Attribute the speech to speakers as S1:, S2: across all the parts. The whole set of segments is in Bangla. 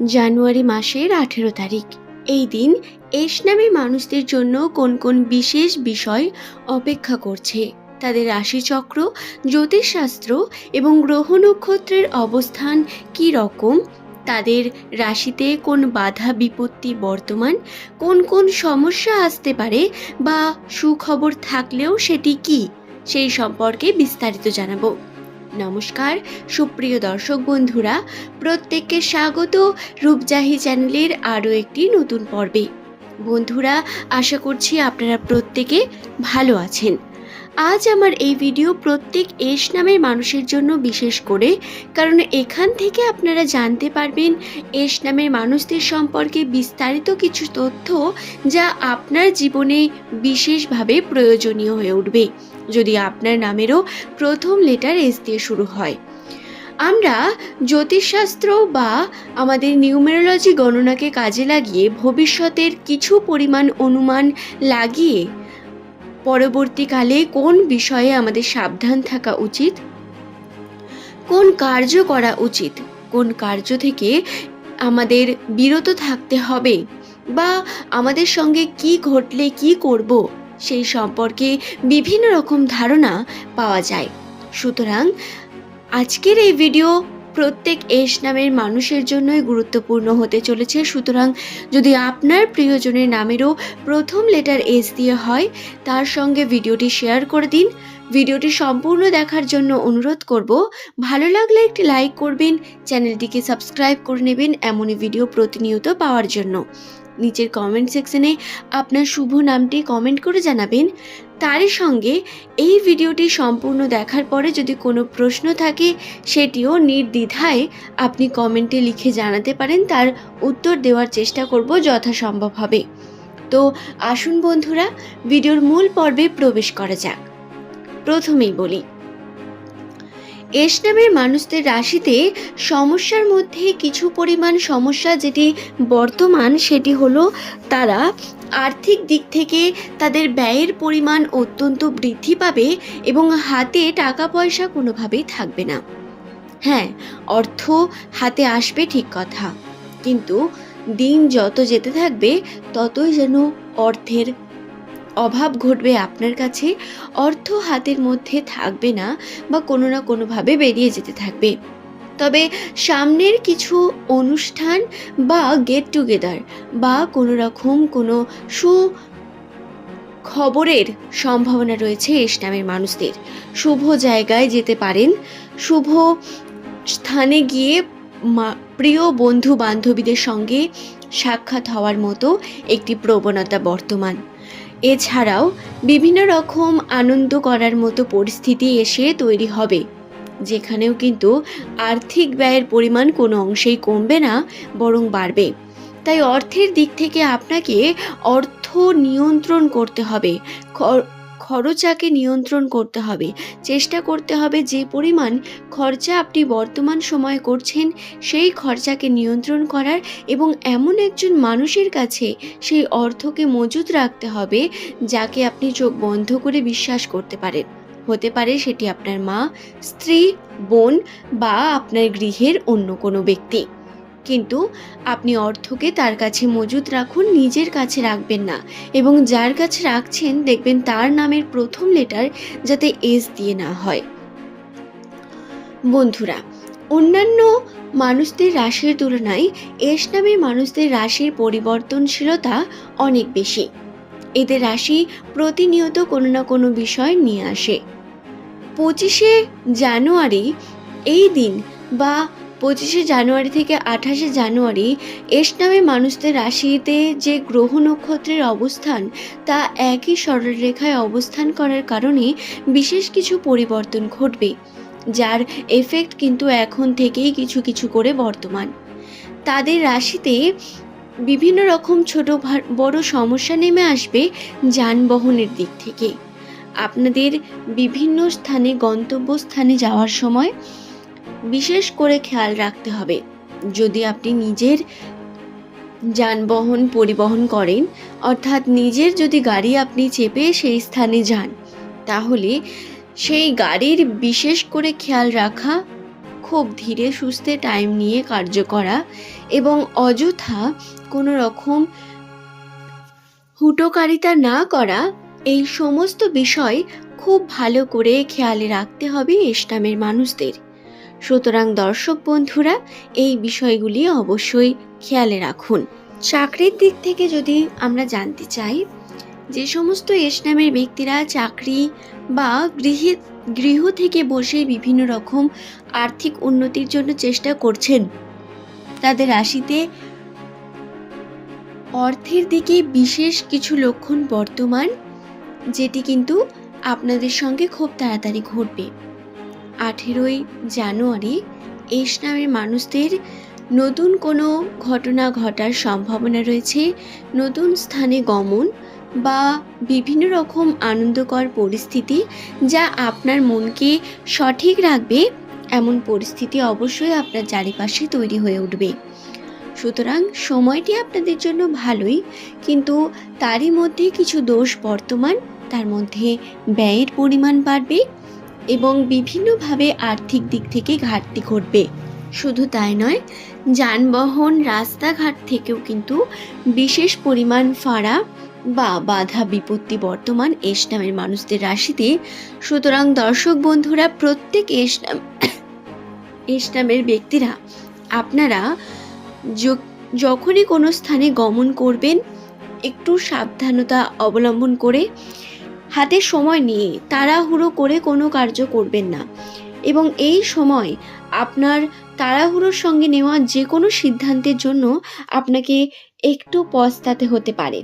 S1: জানুয়ারি মাসের আঠেরো তারিখ। এই দিন এস নামের মানুষদের জন্য কোন কোন বিশেষ বিষয় অপেক্ষা করছে? তাদের রাশিচক্র, জ্যোতিষশাস্ত্র এবং গ্রহ নক্ষত্রের অবস্থান কী রকম? তাদের রাশিতে কোন বাধা বিপত্তি বর্তমান? কোন কোন সমস্যা আসতে পারে বা সুখবর থাকলেও সেটি কি? সেই সম্পর্কে বিস্তারিত জানাব। নমস্কার, সুপ্রিয় দর্শক বন্ধুরা, প্রত্যেককে স্বাগত রূপজাহি চ্যানেলের আরও একটি নতুন পর্বে। বন্ধুরা, আশা করছি আপনারা প্রত্যেকে ভালো আছেন। আজ আমার এই ভিডিও প্রত্যেক এস নামের মানুষের জন্য বিশেষ করে, কারণ এখান থেকে আপনারা জানতে পারবেন এস নামের মানুষদের সম্পর্কে বিস্তারিত কিছু তথ্য যা আপনার জীবনে বিশেষভাবে প্রয়োজনীয় হয়ে উঠবে। যদি আপনার নামেরও প্রথম লেটার এস দিয়ে শুরু হয়। আমরা জ্যোতিষশাস্ত্র বা আমাদের নিউমেরোলজি গণনাকে কাজে লাগিয়ে ভবিষ্যতের কিছু পরিমাণ অনুমান লাগিয়ে পরবর্তীকালে কোন বিষয়ে আমাদের সাবধান থাকা উচিত? কোন কার্য করা উচিত? কোন কার্য থেকে আমাদের বিরত থাকতে হবে? বা আমাদের সঙ্গে কি ঘটলে কি করব? সেই সম্পর্কে বিভিন্ন রকম ধারণা পাওয়া যায়। সুতরাং আজকের এই ভিডিও প্রত্যেক এস নামের মানুষের জন্যই গুরুত্বপূর্ণ হতে চলেছে। সুতরাং যদি আপনার প্রিয়জনের নামেরও প্রথম লেটার এস দিয়ে হয়, তার সঙ্গে ভিডিওটি শেয়ার করে দিন। ভিডিওটি সম্পূর্ণ দেখার জন্য অনুরোধ করব, ভালো লাগলে একটি লাইক করবেন, চ্যানেলটিকে সাবস্ক্রাইব করে নেবেন এমনই ভিডিও প্রতিনিয়ত পাওয়ার জন্য। নিচের কমেন্ট সেকশনে আপনার শুভ নামটি কমেন্ট করে জানাবেন। তারই সঙ্গে এই ভিডিওটি সম্পূর্ণ দেখার পরে যদি কোনো প্রশ্ন থাকে, সেটিও নির্দ্বিধায় আপনি কমেন্টে লিখে জানাতে পারেন, তার উত্তর দেওয়ার চেষ্টা করব যথাসম্ভব হবে তো আসুন বন্ধুরা, ভিডিওর মূল পর্বে প্রবেশ করা যাক। প্রথমেই বলি এস নামের মানুষদের রাশিতে সমস্যার মধ্যে কিছু পরিমাণ সমস্যা যেটি বর্তমান সেটি হলো তারা আর্থিক দিক থেকে তাদের ব্যয়ের পরিমাণ অত্যন্ত বৃদ্ধি পাবে এবং হাতে টাকা পয়সা কোনোভাবেই থাকবে না। হ্যাঁ অর্থ হাতে আসবে ঠিক কথা। কিন্তু দিন যত যেতে থাকবে, ততই যেন অর্থের অভাব ঘটবে আপনার কাছে, অর্থ হাতের মধ্যে থাকবে না বা কোনো না কোনোভাবে বেরিয়ে যেতে থাকবে। তবে সামনের কিছু অনুষ্ঠান বা গেট টুগেদার বা কোনো রকম কোনো সু খবরের সম্ভাবনা রয়েছে এস নামের মানুষদের। শুভ জায়গায় যেতে পারেন, শুভ স্থানে গিয়ে প্রিয় বন্ধু বান্ধবীদের সঙ্গে সাক্ষাৎ হওয়ার মতো একটি প্রবণতা বর্তমান। এছাড়াও বিভিন্ন রকম আনন্দ করার মতো পরিস্থিতি এসে তৈরি হবে, যেখানেও কিন্তু আর্থিক ব্যয়ের পরিমাণ কোনো অংশেই কমবে না, বরং বাড়বে। তাই অর্থের দিক থেকে আপনাকে অর্থ নিয়ন্ত্রণ করতে হবে খরচাকে নিয়ন্ত্রণ করতে হবে। চেষ্টা করতে হবে যে পরিমাণ খরচা আপনি বর্তমান সময়ে করছেন, সেই খরচাকে নিয়ন্ত্রণ করার এবং এমন একজন মানুষের কাছে সেই অর্থকে মজুত রাখতে হবে, যাকে আপনি চোখ বন্ধ করে বিশ্বাস করতে পারেন। হতে পারে সেটি আপনার মা, স্ত্রী, বোন বা আপনার গৃহের অন্য কোনো ব্যক্তি। কিন্তু আপনি অর্থকে তার কাছে মজুত রাখুন, নিজের কাছে রাখবেন না। এবং যার কাছে রাখছেন, দেখবেন তার নামের প্রথম লেটার যাতে এস দিয়ে না হয়। বন্ধুরা, অন্যান্য মানুষদের রাশির তুলনায় এস নামের মানুষদের রাশির পরিবর্তনশীলতা অনেক বেশি। এদের রাশি প্রতিনিয়ত কোনো না কোনো বিষয় নিয়ে আসে। পঁচিশে জানুয়ারি এই দিন বা পঁচিশে জানুয়ারি থেকে আঠাশে জানুয়ারি এস নামে মানুষদের রাশিতে যে গ্রহ নক্ষত্রের অবস্থান, তা একই সরলরেখায় অবস্থান করার কারণে বিশেষ কিছু পরিবর্তন ঘটবে, যার এফেক্ট কিন্তু এখন থেকেই কিছু কিছু করে বর্তমান। তাদের রাশিতে বিভিন্ন রকম ছোট বড় সমস্যা নেমে আসবে যানবাহনের দিক থেকে। আপনাদের বিভিন্ন স্থানে গন্তব্যস্থানে যাওয়ার সময় বিশেষ করে খেয়াল রাখতে হবে। যদি আপনি নিজের যানবাহন পরিবহন করেন, অর্থাৎ নিজের যদি গাড়ি আপনি চেপে সেই স্থানে যান, তাহলে সেই গাড়ির বিশেষ করে খেয়াল রাখা, খুব ধীরে সুস্থে টাইম নিয়ে কার্য করা এবং অযথা কোনো রকম হুটোকারিতা না করা, এই সমস্ত বিষয় খুব ভালো করে খেয়ালে রাখতে হবে এসটামের মানুষদের। সুতরাং দর্শক বন্ধুরা, এই বিষয়গুলি অবশ্যই খেয়ালে রাখুন। চাকরির দিক থেকে যদি আমরা জানতে চাই, যে সমস্ত এসনামের ব্যক্তিরা চাকরি বা গৃহে, গৃহ থেকে বসে বিভিন্ন রকম আর্থিক উন্নতির জন্য চেষ্টা করছেন, তাদের রাশিতে অর্থের দিকে বিশেষ কিছু লক্ষণ বর্তমান, যেটি কিন্তু আপনাদের সঙ্গে খুব তাড়াতাড়ি ঘটবে। আঠেরোই জানুয়ারি এস নামের মানুষদের নতুন কোনো ঘটনা ঘটার সম্ভাবনা রয়েছে, নতুন স্থানে গমন বা বিভিন্ন রকম আনন্দকর পরিস্থিতি যা আপনার মনকে সঠিক রাখবে, এমন পরিস্থিতি অবশ্যই আপনার চারিপাশে তৈরি হয়ে উঠবে। সুতরাং সময়টি আপনাদের জন্য ভালোই, কিন্তু তারই মধ্যে কিছু দোষ বর্তমান, তার মধ্যে ব্যয়ের পরিমাণ বাড়বে। এবং বিভিন্নভাবে আর্থিক দিক থেকে ঘাটতি ঘটবে। শুধু তাই নয়, যানবাহন, রাস্তাঘাট থেকেও কিন্তু বিশেষ পরিমাণ ফাড়া বা বাধা বিপত্তি বর্তমান এস নামের মানুষদের রাশিতে। সুতরাং দর্শক বন্ধুরা, প্রত্যেক এস নাম এস নামের ব্যক্তিরা, আপনারা যখনই কোনো স্থানে গমন করবেন, একটু সাবধানতা অবলম্বন করে হাতে সময় নিয়ে তাড়াহুড়ো করে কোনো কার্য করবেন না। এবং এই সময় আপনার তাড়াহুড়োর সঙ্গে নেওয়া যে কোনো সিদ্ধান্তের জন্য আপনাকে একটু পস্তাতে হতে পারে।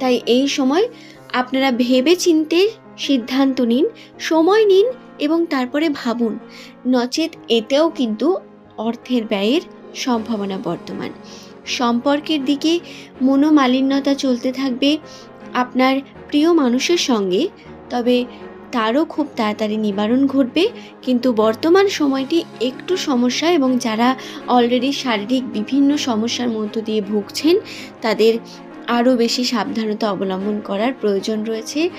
S1: তাই এই সময় আপনারা ভেবে চিনতে সিদ্ধান্ত নিন, সময় নিন এবং তারপরে ভাবুন। নচেত এতেও কিন্তু অর্থের ব্যয়ের সম্ভাবনা বর্তমান। সম্পর্কের দিকে মনোমালিন্যতা চলতে থাকবে, আপনার প্রিয় মানুষের সঙ্গে, তবে তারও খুব তাড়াতাড়ি নিবারণ ঘটবে। কিন্তু বর্তমান সময়টি একটু সমস্যা এবং যারা অলরেডি শারীরিক বিভিন্ন সমস্যার মধ্য দিয়ে ভুগছেন, তাদের আরও বেশি সাবধানতা অবলম্বন করার প্রয়োজন রয়েছে।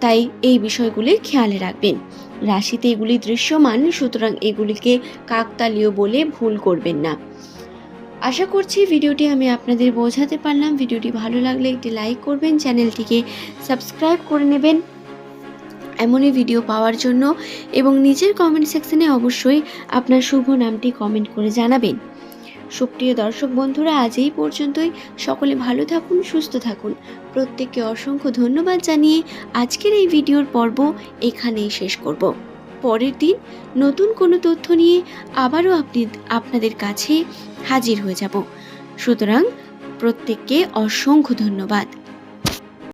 S1: তাই এই বিষয়গুলি খেয়ালে রাখবেন। রাশিতে এগুলি দৃশ্যমান, সুতরাং এগুলিকে কাকতালীয় বলে ভুল করবেন না। আশা করছি ভিডিওটি আমি আপনাদের বোঝাতে পারলাম। ভিডিওটি ভালো লাগলে একটি লাইক করবেন, চ্যানেলটিকে সাবস্ক্রাইব করে নেবেন এমনই ভিডিও পাওয়ার জন্য এবং নিজের কমেন্ট সেকশনে অবশ্যই আপনার শুভ নামটি কমেন্ট করে জানাবেন। সুপ্রিয় দর্শক বন্ধুরা, আজ এই পর্যন্তই। সকলে ভালো থাকুন, সুস্থ থাকুন। প্রত্যেককে অসংখ্য ধন্যবাদ জানিয়ে আজকের এই ভিডিওর পর্ব এখানেই শেষ করব। পরের দিন নতুন কোনো তথ্য নিয়ে আবারও আপনি, আপনাদের কাছে হাজির হয়ে যাব। সুতরাং প্রত্যেককে অসংখ্য ধন্যবাদ।